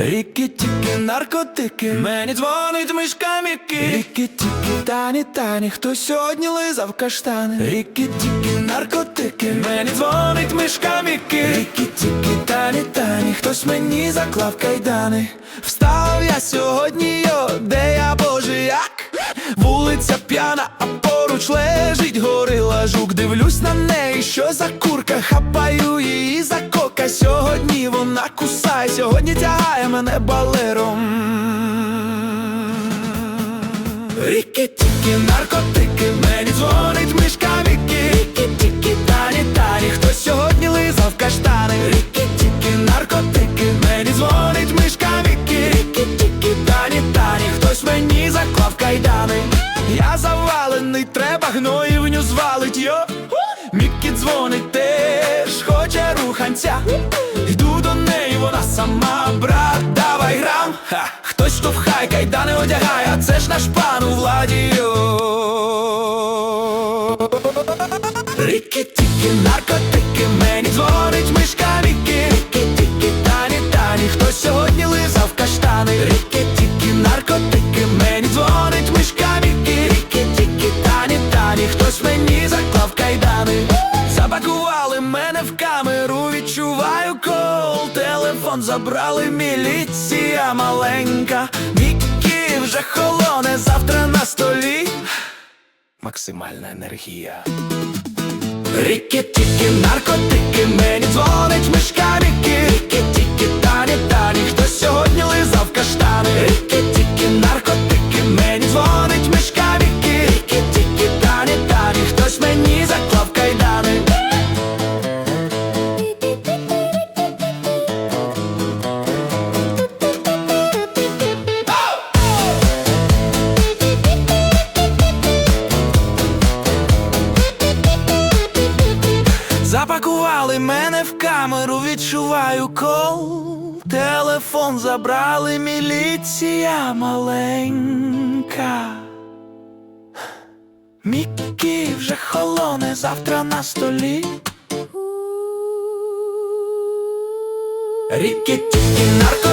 Ріки тіки, наркотики, мені дзвонить мишка Мікі. Ріки тіки, тані тані, хто сьогодні лизав каштани? Ріки тіки, наркотики, мені дзвонить мишка Мікі. Ріки тіки, тані тані, хтось мені заклав кайдани. Встав я сьогодні, йо, де я боже як? Вулиця п'яна, а поруч лежить горила. Жук Дивлюсь на неї, що за курка, хапаю її за кока Сьогодні вона кусає, сьогодні тягає мене балером. Ріки-тіки, наркотики, мені дзвонить мишка Вікі Ріки-тіки, тані тані, хто сьогодні лизав каштани. Ріки-тіки, наркотики, мені дзвонить мишка Вікі Ріки-тіки, тані тані, хтось мені заклав кайдани. Я завалений, треба гноївню звалить, йо. Мікі дзвонить теж, хоче руханця сама, брат, давай грам. Ха, Хтось штовхає, кайдани одягає, а це ж наш пан у владі. Йо. Ріки-тіки, наркотики, мені дзвонить мишка Мікі Ріки-тіки, тані тані, хтось сьогодні лизав каштани. Ріки-тіки, наркотики, мені дзвонить мишка Мікі Ріки-тіки, тані тані, хтось мені заклав кайдани Телефон забрали міліція маленька. Мікі вже холоне завтра на столі. Максимальна енергія. Ріки-тіки, наркотики, мені дзвонить мишка Мікі Ріки-тіки, Запакували мене в камеру, відчуваю кол. Телефон забрали, міліція маленька. Мікі вже холоне завтра на столі. Ріки-тіки, наркотики,